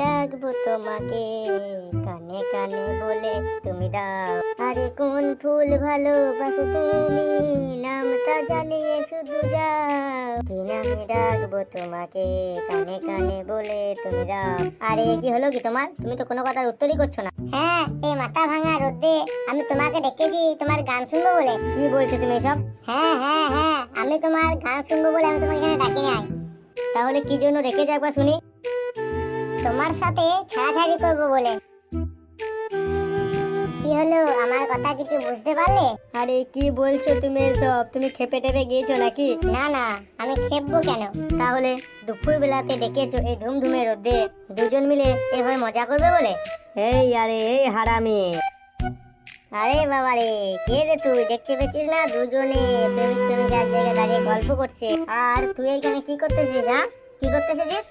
ডাকবো তোমাকে। কানে কানে বলে তুমি দাও। আরে কোন ফুল ভালোবাসো তুমি? নামটা জানিয়ে শুধু যাও। কি নামে ডাকবো তোমাকে? কানে কানে বলে তুমি দাও। আরে কি হলো কি তোমার? তুমি তো কোনো কথার উত্তরই করছ না। হ্যাঁ এই মাথা ভাঙা রোদে আমি তোমাকে ডেকেছি তোমার গান শুনব বলে। কি বলছো তুমি এসব? হ্যাঁ হ্যাঁ হ্যাঁ আমি তোমার গান শুনব বলে আমি তোমাকে এখানে ডাকি নাই তাহলে কি জন্য রেখে একবার শুনি। তোমার সাথে ছাড়াছাড়ি করব বলে। কি হলো? আমার কথা কিছু বুঝতে পারলে? আরে কি বলছো তুমি এসব? তুমি খেপে টেপে গিয়েছো নাকি? না না আমি খেপবো কেন? তাহলে দুপুর বেলাতে ডেকেছো এই ধুমধুমে রোদে? দুজন মিলে এভাবে মজা করবে বলে? এই আরে এই হারামি। আরে বাবা রে কে রে তুই? দেখতে পেয়েছিস না? দুজনে প্রেমিক প্রেমিকা এক জায়গায় দাঁড়িয়ে গল্প করছে। আর তুই এখানে কি করতেছিস হ্যাঁ? কি করতেছিস?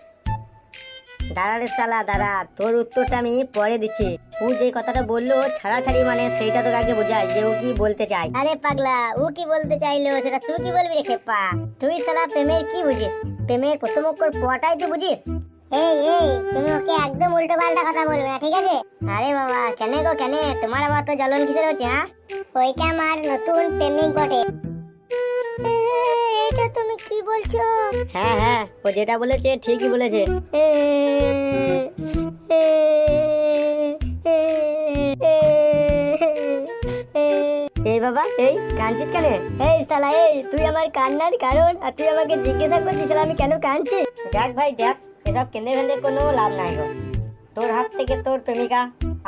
দাঁড়া রে সালা দাঁড়া। তোর উত্তরটা আমি পরে দিচ্ছি। ও যে কথাটা বলল ছাড়াছাড়ি মানে সেইটা তোকে আগে বোঝায় যে ও কি বলতে চায়। আরে পাগলা ও কি বলতে চাইলো সেটা তুই কি বলবি রে খেপা? তুই সালা প্রেমের কি বুঝিস? প্রেমের প্রথম অক্ষর পটাই তুই বুঝিস? এই এই তুমি ওকে একদম উল্টো পাল্টা কথা বলবে না ঠিক আছে? আরে বাবা কেন গো কেন? তোমার আবার তো জ্বলন কিসের হচ্ছে হ্যাঁ? ওইটা আমার নতুন প্রেমিক বটে। এটা তুমি কি বলছো? হ্যাঁ হ্যাঁ ও যেটা বলেছে ঠিকই বলেছে। এই বাবা এই কাঁদছিস কেন? এই শালা এই তুই আমার কান্নার কারণ আর তুই আমাকে জিজ্ঞাসা করছিস শালা আমি কেন কাঁদছি? দেখ ভাই দেখ এসব কেঁদে ফেঁদে কোনো লাভ নাই গো। তোর হাত থেকে তোর প্রেমিকা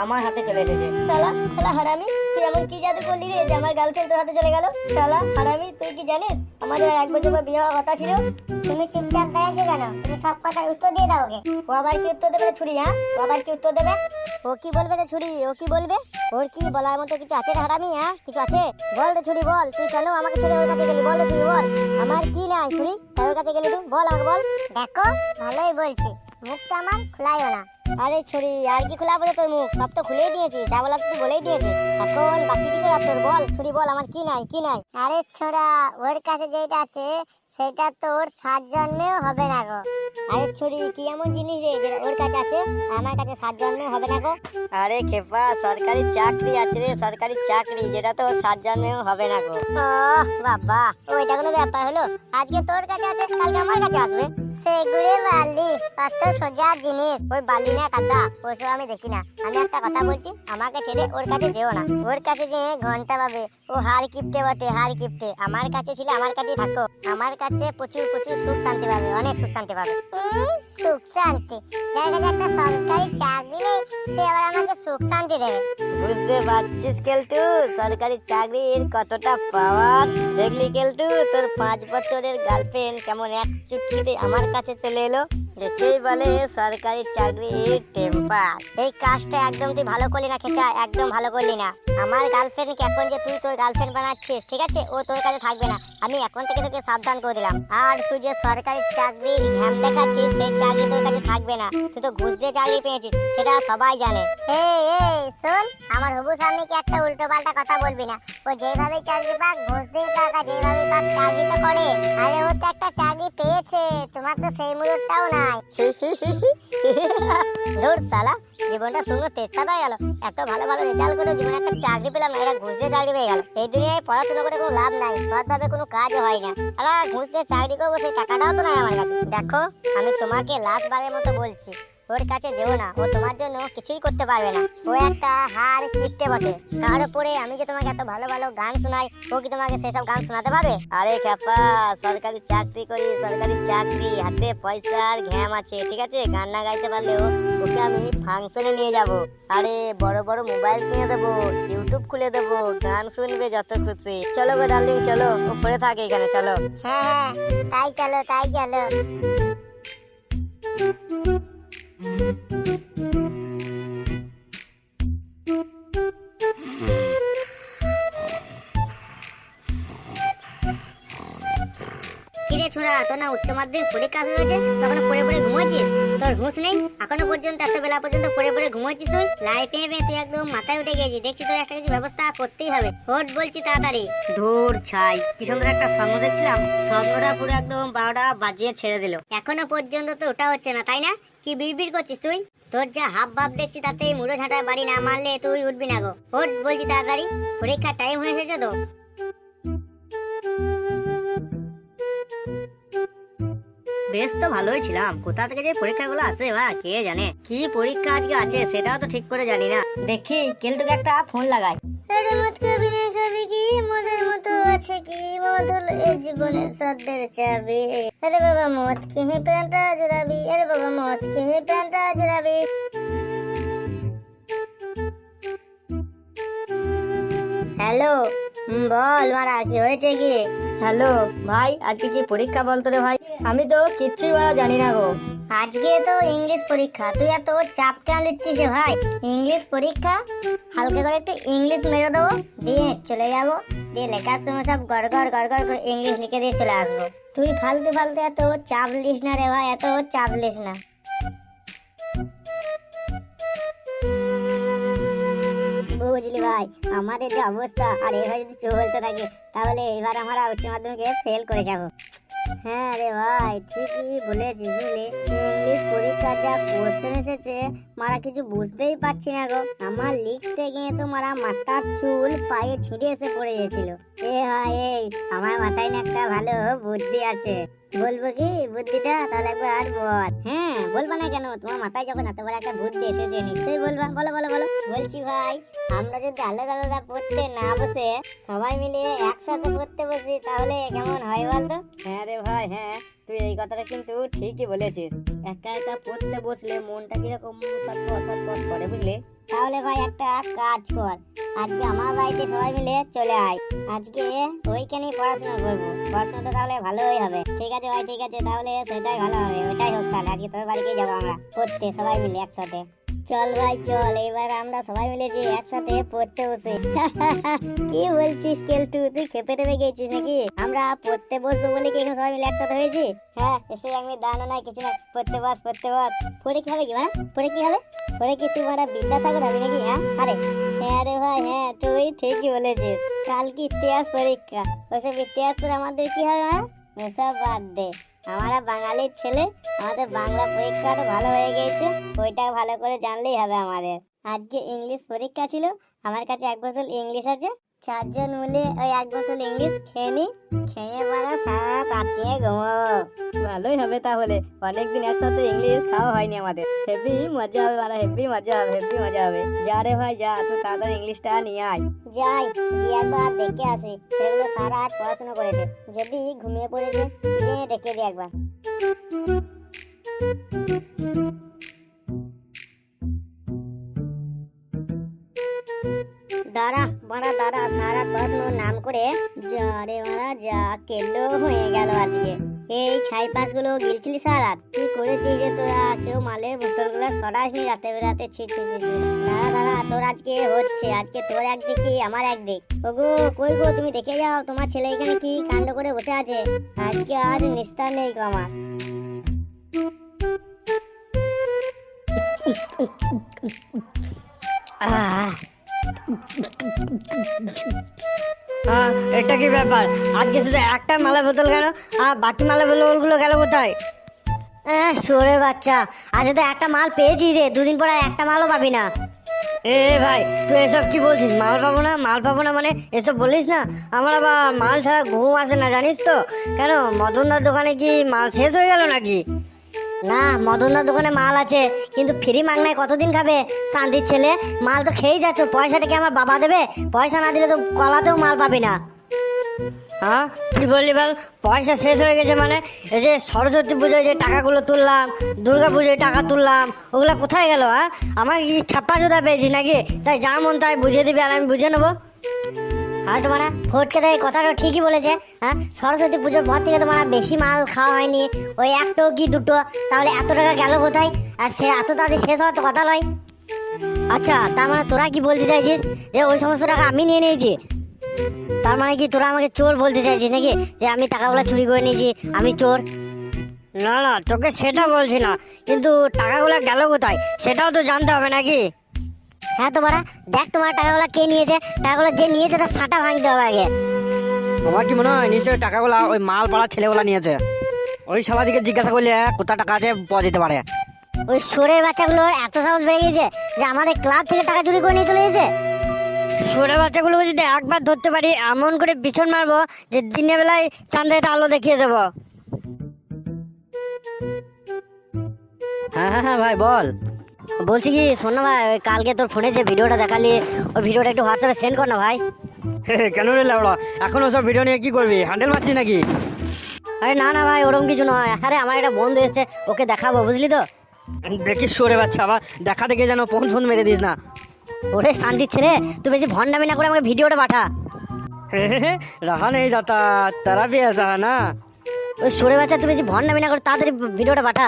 আমার হাতে চলে এসেছে। শালা শালা হারামি, তুই এমন কি জাদু করলি রে যে আমার গার্লফ্রেন্ড তোর হাতে চলে গেল? শালা হারামি, তুই কি জানিস? আমাদের এক বছর পর বিয়ে হওয়ার কথা ছিল। তুমি চুপচাপ দাঁড়িয়েছো কেন? তুমি সব কথার উত্তর দিয়ে দাও ওকে। ও আবার কি উত্তর দেবে ছুরি হ্যাঁ? ও আবার কি উত্তর দেবে? ও কি বলবে রে ছুরি? ও কি বলবে? ওর কি বলার মতো কিছু আছে রে হারামি হ্যাঁ? কিছু আছে? বল রে ছুরি, বল। তুই কেন আমাকে ছেড়ে ওর কাছে গেলি? বল রে ছুরি, বল। আমার কি নাই, ছুরি? তাই ওর কাছে গেলি তুই? বল আমাকে বল। দেখো, ভালোই বলছি। মুখটা আমার খোলাইও না। আরে ছুরি আর কি খোলা বলে তোর মুখ? সব তো খুলেই দিয়েছিস যা বলার তুই বলেই দিয়েছিস। এখন বাকি কিছু আর তোর বল ছুরি বল আমার কি নাই কি নাই? আরে ছোড়া ওর কাছে যেটা আছে সেটা তোর সাত জন্মেও হবে না গো। আরে ছুরি কি এমন জিনিস রে যেটা ওর কাছে আছে আমার কাছে সাত জন্মেও হবে না গো? আরে খেপা সরকারি চাকরি আছে রে সরকারি চাকরি যেটা তো সাত জন্মেও হবে না গো। ও বাবা ওইটা কোনো ব্যাপার হলো? আজকে তোর কাছে আছে কালকে আমার কাছে আসবে। সেগুলো বালি কত সোজা জিনিস। ওই বালি না কাদা ওসব আমি দেখি না। আমি একটা কথা বলছি আমাকে ছেড়ে ওর কাছে যেও না। ওর কাছে যে ঘণ্টা পাবে ও হার কিপটে বটে হার কিপটে। আমার কাছে ছিল আমার কাছেই থাকো। আমার কাছে প্রচুর প্রচুর সুখ শান্তি পাবে অনেক সুখ শান্তি পাবে। সুখ শান্তি। যার কাছে একটা সরকারি চাকরি নেই সে আবার আমাকে সুখ শান্তি দেবে। বুঝতে পারছিস কেলটু? সরকারি চাকরির কতটা পাওয়ার দেখলি কেলটু? তোর পাঁচ বছরের গার্লফ্রেন্ড কেমন এক চুটকিতে আমার কাছে চলে এলো একেই বলে সরকারি চাকরির টেম্পার এই কাজটা একদম তুই ভালো করলি না, খেচা। একদম ভালো করলি না। আমার গার্লফ্রেন্ডকে এখন যে তুই তোর গার্লফ্রেন্ড বানাচ্ছিস, ঠিক আছে? ও তোর কাছে থাকবে না। আমি এখন থেকে তোকে সাবধান করে দিলাম। আর তুই যে সরকারি চাকরির ঘ্যাম দেখাচ্ছিস, সেই চাকরি তোর কাছে থাকবে না। তুই তো ঘুষ দিয়ে চাকরি পেয়েছিস, সেটা সবাই জানে। এই এই, শোন, আমার হবু স্বামীকে একটা উল্টো পাল্টা কথা বলবি না? ও যেভাবে চাকরি পাক, ঘুষ দিয়ে আর যেভাবে পাক, চাকরি তো করে। আরে, ও তো একটা চাকরি পেয়েছে। তোমার তো সেই মুহূর্তটাও নাই সালা জীবনটা শুনে তেষ্টা হয়ে গেল। এত ভালো ভালো রেজাল্ট করে জীবনে একটা চাকরি পেলাম, এরা ঘুষ চাকরি পেয়ে গেল। এই দুনিয়ায় পড়াশোনা করে কোনো লাভ নাই, সৎভাবে কোনো কাজ হয় না। আর, ঘুষ চাকরি করব, সেই টাকাটাও তো নাই আমার কাছে। দেখো, আমি তোমাকে লাস্ট বারের মতো বলছি। ওর কাছে যেও না। ও তোমার জন্য কিছুই করতে পারবে না। ও একটা হার চিপতে বটে। তার উপরে আমি যে তোমাকে এত ভালো ভালো গান শোনাই, ও কি তোমাকে সেসব গান শোনাতে পারবে? আরে খেপা সরকারি চাকরি করি, সরকারি চাকরি, হাতে পয়সার ঘ্যাম আছে, ঠিক আছে? গান না গাইতে পারলেও ওকে আমি ফাংশনে নিয়ে যাব। আরে বড় বড় মোবাইল কিনে দেবো ইউটিউব খুলে দেবো, গান শুনবে যত খুশি। চলো গো ডার্লিং চলো। উপরে থাকে এখানে, চলো। হ্যাঁ হ্যাঁ। তাই চলো তাই চলো। কিরে ছোড়া তোর না উচ্চ মাধ্যমিক পরীক্ষা শুরু হয়েছে তখন পড়ে পড়ে ঘুমোচ্ছিস? তোর হুঁশ নেই? এখনও পর্যন্ত এত বেলা পর্যন্ত পড়ে পড়ে ঘুমোচ্ছিস তুই? লাইফে পেয়ে তুই একদম মাথায় উঠে গেছিস দেখছি তোর একটা কিছু ব্যবস্থা করতেই হবে। বলছি তাড়াতাড়ি। ধুর ছাই কি সুন্দর একটা স্বপ্ন দেখছিলাম। স্বপ্নটা পুরো একদম বারোটা বাজিয়ে ছেড়ে দিল। এখনও পর্যন্ত তো ওটা হচ্ছে না তাই না? কি বিড়বিড় করছিস তুই? তোর যা হাব ভাব দেখছি তাতে মুড়ো ঝাঁটার বাড়ি না মারলে তুই উঠবি না গো। হোট বলছি তাড়াতাড়ি। পরীক্ষার টাইম হয়ে এসেছে তো। বেশ তো ভালোই ছিলাম। কোথা থেকে যে পরীক্ষাগুলো আছে বা কে জানে? কি পরীক্ষা আজকে আছে সেটাও তো ঠিক করে জানি না। দেখি, কেলটুকে একটা ফোন লাগাই। কি এ জীবনে সদ্যের চাবি। আরে বাবা, মদ খেয়ে প্রাণটা জোড়াবি। আরে বাবা, মদ খেয়ে প্রাণটা জোড়াবি। হ্যালো বল, মারা, কি হয়েছে কি? হ্যালো, ভাই, আজকে কি পরীক্ষা বলতো রে ভাই? আমি তো কিচ্ছুই বলা জানি না গো। আজকে তো ইংলিশ পরীক্ষা। তুই এত চাপ কেন নিচ্ছিস রে ভাই? ইংলিশ পরীক্ষা? হালকা করে একটু ইংলিশ মেরে দেবো, দিয়ে চলে যাব। দিয়ে লেখার সময় সব গড় গড় গড় গড় করে ইংলিশ লিখে দিয়ে চলে আসব। তুই ফালতু ফালতু এত চাপ লিস না রে ভাই, এত চাপ লিস না। বুঝলি ভাই, আমাদের যে অবস্থা, আর এভাবে যদি চলতে থাকে, তাহলে এবার আমরা উচ্চ মাধ্যমিকে ফেল করে যাব। হ্যাঁ রে ভাই, ঠিকই বলেছি বুঝলি। ইংলিশ পরীক্ষা যা কোশ্চেন এসেছে, মারা কিছু বুঝতেই পারছি না গো। আমার লিখতে গিয়ে তো মারা মাথার চুল পায়ে ছিঁড়ে এসে পড়ে গেছিল। এ ভাই এই, আমার মাথায় না একটা ভালো বুদ্ধি আছে। বলব কি? বুদ্ধিটা তাহলে একবার বল। হ্যাঁ বলব না কেন? তোমার মাথায় যখন এত বড় একটা বুদ্ধি এসেছে, নিশ্চয়ই বলবা। বলো বলো বলো। বলছি ভাই, আমরা যদি আলাদা আলাদা পড়তে না বসে, সবাই মিলে একসাথে পড়তে বসি, তাহলে কেমন হয় বলতো? হ্যাঁ রে ভাই হ্যাঁ। তুই এই কথাটা কিন্তু ঠিকই বলেছিস। একা একা পড়তে বসলে মনটা কীরকম ছটপট করে বুঝলে? তাহলে ভাই একটা কাজ কর। আজকে আমার বাড়িতে সবাই মিলে চলে আয়। আজকে ওইখানেই পড়াশোনা করব। পড়াশোনাটা তাহলে ভালোই হবে। ঠিক আছে ভাই, ঠিক আছে। তাহলে সেটাই ভালো হবে। ওটাই হোক তাহলে। আজকে তোর বাড়িতেই যাব আমরা। পড়তে সবাই মিলে একসাথে। চল ভাই, চল। এবার আমরা সবাই মিলে যে একসাথে পড়তে বসে। কি বলছিস কেলটু? তুই খেপে টেপে গেছিস নাকি? আমরা পড়তে বসবো বলে কি এখানে সবাই মিলে একসাথে হয়েছি? হ্যাঁ এসে আমি দাঁড়ানো নাই, কিছু না পড়তে বস পড়তে বস। পড়ে কি হবে কি মানে পড়ে কি হবে? পরে কি তুই মারা বিদ্যাসাগর হবে নাকি? হ্যাঁ আরে। হ্যাঁ রে ভাই হ্যাঁ তুই ঠিকই বলেছিস। কাল কি ইতিহাস পরীক্ষা। ওসব ইতিহাস আমাদের কি হবে হ্যাঁ ওসব বাদ দে। আমরা বাঙালির ছেলে আমাদের বাংলা পরীক্ষাটা ভালো হয়ে গেছে ওইটা ভালো করে জানলেই হবে আমাদের। আজকে ইংলিশ পরীক্ষা ছিল আমার কাছে এক বোতল ইংলিশ আছে চারজন মিলে ওই এক বোতল ইংলিশ খেয়ে নি খেয়ে মারা সারা কাটিয়ে ঘুমাবো। ভালোই হবে তাহলে অনেকদিন একসাথে ইংলিশ খাওয়া হয়নি আমাদের। হেভি মজা হবে মানে হেভি মজা হবে হেভি মজা হবে। যা রে ভাই যা তুই তাড়াতাড়ি ইংলিশটা নিয়ে আয়। যাই গিয়ে একবার দেখে আসি সেগুলো সারা রাত পড়াশোনা করেছে। যদি ঘুমিয়ে পড়েছে গিয়ে ডেকে দিই একবার? দাঁড়া, বাড়া, দাঁড়া, সারা পড়াশোনার নাম করে যা রে মারা যা কেলো হয়ে গেল আজকে। এই ছাই পাঁচগুলো গুলো গিলছিলি সারা করেছিস যে তোরা কেউ মালের বোতলগুলো সরাসনি রাতে বেরাতে ছি। দাঁড়া দাঁড়া, তোর আজকে হচ্ছে, আজকে তোর একদিক কি, আমার একদিক। ওগো, কই গো, তুমি দেখে যাও, তোমার ছেলে এখানে কি কাণ্ড করে বসে আছে? আজকে আর নিস্তার নেই গো আমার। এটা কি ব্যাপার? আজকে শুধু একটা মালা বোতল গেল, আর বাকি মালা বোতলগুলো গেল কোথায়? সরে বাচ্চা আজকে তো একটা মাল পেয়েছিস রে, দুদিন পর একটা মালও পাবি না। এ ভাই, তুই এসব কি বলছিস? মাল পাবো না, মাল পাবো না মানে এসব বলিস না? আমার আবার মাল ছাড়া ঘুম আসে না, জানিস তো? কেন, মদনদার দোকানে কি মাল শেষ হয়ে গেল নাকি? না, মদনদার দোকানে মাল আছে, কিন্তু ফ্রি মাংনায় কতদিন খাবে? শান্তির ছেলে, মাল তো খেয়েই যাচ্ছ, পয়সাটা কি আমার বাবা দেবে? পয়সা না দিলে তো কলাতেও মাল পাবি না। হ্যাঁ? কি বললি বল, পয়সা শেষ হয়ে গেছে মানে? এই যে সরস্বতী পুজোয় যে টাকাগুলো তুললাম, দুর্গা পুজোয় টাকা তুললাম, ওগুলো কোথায় গেল হ্যাঁ? আমার কি ছাপ্পা জোদা পেয়েছি নাকি? তাই যা মন তাই বুঝিয়ে দিবি আর আমি বুঝে নেব। আর তোমার ফটকে দেয়, কথাটা ঠিকই বলেছে হ্যাঁ? সরস্বতী পুজোর পর থেকে তোমার বেশি মাল খাওয়া হয়নি, ওই একটো কি দুটো, তাহলে এত টাকা গেল কোথায়? আর সে এত তাড়াতাড়ি শেষ হওয়ার তো কথা নয়। আচ্ছা তার মানে তোরা কি বলতে চাইছিস যে ওই সমস্ত টাকা আমি নিয়ে নিয়েছি? তার মানে কি তোরা আমাকে চোর বলতে চাইছিস নাকি? যে আমি টাকাগুলো চুরি করে নিয়েছি আমি চোর? না না তোকে সেটা বলছি না। কিন্তু টাকাগুলো গেল কোথায়? সেটাও তো জানতে হবে নাকি? হ্যাঁ তো বাড়া দেখ তোমার টাকাগুলো কে নিয়েছে। টাকাগুলো যে নিয়েছে তার সাঁটা ভাঙতে হবে আগে। আমার কি মনে হয় নিশ্চয়ই টাকাগুলো ওই মাল পাড়া ছেলেগুলা নিয়েছে? ওই দিকে জিজ্ঞাসা করলে কোথা টাকা আছে পাওয়া যেতে পারে? ওই সোরের বাচ্চাগুলোর এত সাহস বেড়ে গেছে যে আমাদের ক্লাব থেকে টাকা চুরি করে নিয়ে চলে গেছে? ছোট বাচ্চাগুলোকে যদি একবার ধরতে পারি এমন করে পিছন মারবো যে দিনের বেলায় চাঁদের আলো দেখিয়ে দেবো। হ্যাঁ হ্যাঁ হ্যাঁ ভাই বল। বলছি কি শোন না ভাই ওই কালকে তোর ফোনে যে ভিডিওটা দেখালি ওই ভিডিওটা একটু হোয়াটসঅ্যাপে সেন্ড কর না ভাই। কেন রে লাউড়া? এখন ওসব ভিডিও নিয়ে কি করবি? হ্যান্ডেল মারছিস নাকি? আরে না না ভাই ওরকম কিছু নয়। আরে আমার একটা বন্ধু এসছে ওকে দেখাবো বুঝলি তো? দেখিস সরে বাচ্চা আবার দেখা দেখে যেন ফোন ফোন মেরে দিস না। ওরে শান্তি ছেলে তুই বেশি ভন্ডামি না করে আমাকে ভিডিওটা পাঠা। রাহা নেই যাতা তারা বিয়ে যা হ্যাঁ না? ওই সরে বাচ্চা তুমি বেশি ভন্ডামি না করে তাড়াতাড়ি ভিডিওটা পাঠা।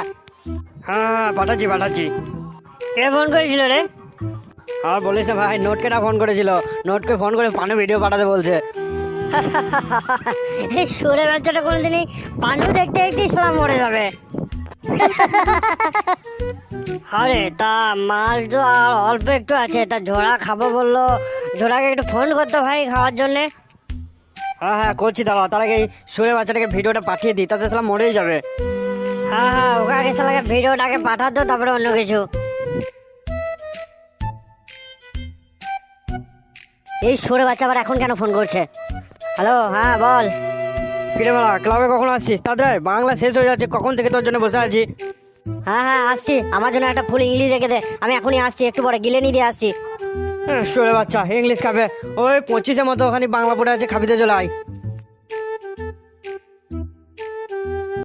হ্যাঁ পাঠাচ্ছি পাঠাচ্ছি। কে ফোন করেছিল রে? আর বলিস না ভাই নোটকে না ফোন করেছিল। নোটকে ফোন করে পানু ভিডিও পাঠাতে বলছে। এই সরে বাচ্চাটা কোনোদিনই পানু দেখতে দেখতেই সোনা মরে যাবে। আরে তা মাল তো আর অল্প একটু আছে তা ঝোড়া খাব বলল। ঝোড়াকে একটু ফোন করতো ভাই খাওয়ার জন্যে। হ্যাঁ হ্যাঁ করছি দাদা। তার আগে সুরে বাচ্চাটাকে ভিডিওটা পাঠিয়ে দিই তাতে সালা মরেই যাবে। হ্যাঁ হ্যাঁ ওকে আগে সালাকে ভিডিওটাকে পাঠাতো তারপরে অন্য কিছু। এই সরে বাচ্চা আবার এখন কেন ফোন করছে? হ্যালো হ্যাঁ বল। ফিরে বেলা ক্লাবে কখন আসছিস? তাদের বাংলা শেষ হয়ে যাচ্ছে কখন থেকে তোর জন্য বসে আছি? হ্যাঁ হ্যাঁ আসছি। আমার জন্য একটা ফুল ইংলিশ রেখে দে। আমি এখনই আসছি, একটু পরে গিলে নিয়ে দিয়ে আসছি। চলে বাচ্চা, ইংলিশ খাবে। ওই পঁচিশের মতো ওখানে বাংলা পড়ে আছে, খাবিতে চলে আয়।